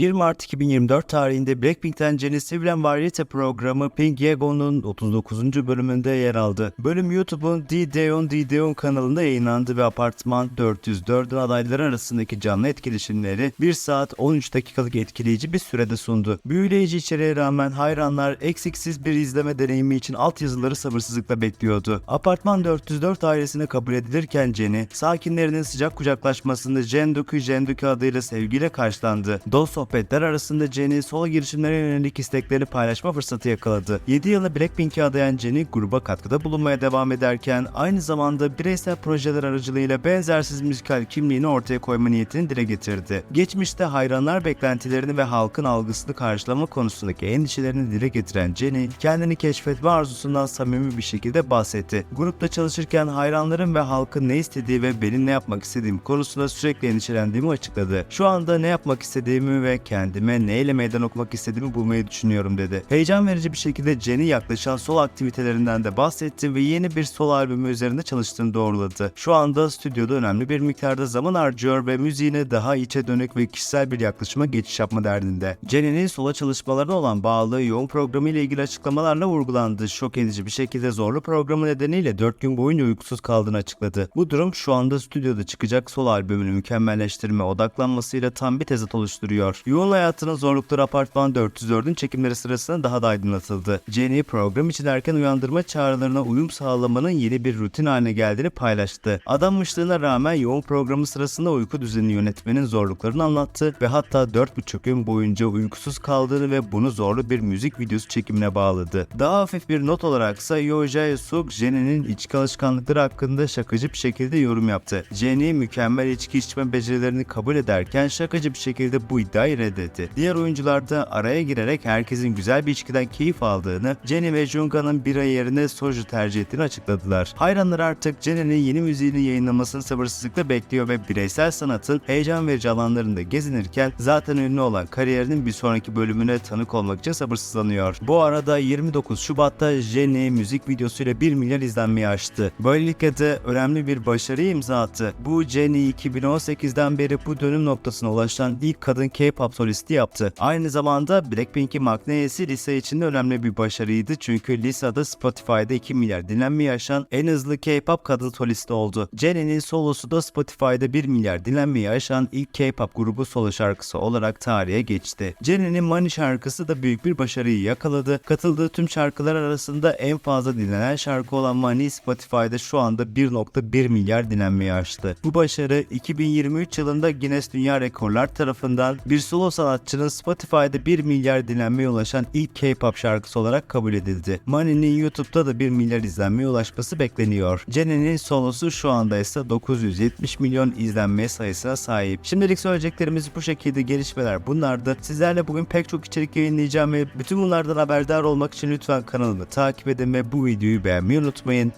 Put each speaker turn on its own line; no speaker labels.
1 Mart 2024 tarihinde Blackpink'ten Jennie Siblem Variety programı Pink Yego'nun 39. bölümünde yer aldı. Bölüm YouTube'un D-Deon D-Deon kanalında yayınlandı ve Apartman 404'ün adayları arasındaki canlı etkileşimleri 1 saat 13 dakikalık etkileyici bir sürede sundu. Büyüleyici içeriğe rağmen hayranlar eksiksiz bir izleme deneyimi için altyazıları sabırsızlıkla bekliyordu. Apartman 404 ailesine kabul edilirken Jennie, sakinlerinin sıcak kucaklaşmasında Jendoku Jendoku adıyla sevgiyle karşılandı. Dost sohbetler arasında Jennie solo girişimlere yönelik isteklerini paylaşma fırsatı yakaladı. 7 yılı Blackpink'e adayan Jennie gruba katkıda bulunmaya devam ederken aynı zamanda bireysel projeler aracılığıyla benzersiz müzikal kimliğini ortaya koyma niyetini dile getirdi. Geçmişte hayranlar beklentilerini ve halkın algısını karşılama konusundaki endişelerini dile getiren Jennie, kendini keşfetme arzusundan samimi bir şekilde bahsetti. Grupta çalışırken hayranların ve halkın ne istediği ve benim ne yapmak istediğim konusunda sürekli endişelendiğimi açıkladı. Şu anda ne yapmak istediğimi ve kendime neyle meydan okumak istediğimi bulmayı düşünüyorum dedi. Heyecan verici bir şekilde Jennie yaklaşan sol aktivitelerinden de bahsetti ve yeni bir sol albümü üzerinde çalıştığını doğruladı. Şu anda stüdyoda önemli bir miktarda zaman harcıyor ve müziğine daha içe dönük ve kişisel bir yaklaşıma geçiş yapma derdinde. Jennie'nin sola çalışmalarına olan bağlılığı yoğun programı ile ilgili açıklamalarla vurgulandı. Şok edici bir şekilde zorlu programı nedeniyle 4 gün boyunca uykusuz kaldığını açıkladı. Bu durum şu anda stüdyoda çıkacak sol albümünü mükemmelleştirme odaklanmasıyla tam bir tezat oluşturuyor. Yoğun hayatının zorlukları Apartman 404'ün çekimleri sırasında daha da aydınlatıldı. Jennie program için erken uyandırma çağrılarına uyum sağlamanın yeni bir rutin haline geldiğini paylaştı. Adanmışlığına rağmen yoğun programı sırasında uyku düzenini yönetmenin zorluklarını anlattı ve hatta 4,5 gün boyunca uykusuz kaldığını ve bunu zorlu bir müzik videosu çekimine bağladı. Daha hafif bir not olaraksa Yo Jae-suk, Jennie'nin içki alışkanlıkları hakkında şakacı bir şekilde yorum yaptı. Jennie mükemmel içki içme becerilerini kabul ederken şakacı bir şekilde bu iddiayı reddetti. Diğer oyuncular da araya girerek herkesin güzel bir içkiden keyif aldığını, Jennie ve Jungkook'un bira yerine soju tercih ettiğini açıkladılar. Hayranlar artık Jennie'nin yeni müziğini yayınlamasını sabırsızlıkla bekliyor ve bireysel sanatın heyecan verici alanlarında gezinirken zaten ünlü olan kariyerinin bir sonraki bölümüne tanık olmak için sabırsızlanıyor. Bu arada 29 Şubat'ta Jennie müzik videosuyla 1 milyar izlenmeyi aştı. Böylelikle de önemli bir başarı imza attı. Bu Jennie 2018'den beri bu dönüm noktasına ulaşan ilk kadın K-pop solisti yaptı. Aynı zamanda Blackpink'in Magneyesi Lisa için de önemli bir başarıydı çünkü Lisa da Spotify'da 2 milyar dinlenmeyi aşan en hızlı K-pop kadın solisti oldu. Jennie'nin solosu da Spotify'da 1 milyar dinlenmeyi aşan ilk K-pop grubu solo şarkısı olarak tarihe geçti. Jennie'nin Money şarkısı da büyük bir başarıyı yakaladı. Katıldığı tüm şarkılar arasında en fazla dinlenen şarkı olan Money Spotify'da şu anda 1.1 milyar dinlenmeyi aştı. Bu başarı 2023 yılında Guinness Dünya Rekorlar tarafından bir solo sanatçının Spotify'da 1 milyar dinlenmeye ulaşan ilk K-pop şarkısı olarak kabul edildi. Money'nin YouTube'da da 1 milyar izlenmeye ulaşması bekleniyor. Jennie'nin solosu şu anda ise 970 milyon izlenme sayısına sahip. Şimdilik söyleyeceklerimiz bu şekilde gelişmeler bunlardı. Sizlerle bugün pek çok içerik yayınlayacağım ve bütün bunlardan haberdar olmak için lütfen kanalımı takip edin ve bu videoyu beğenmeyi unutmayın.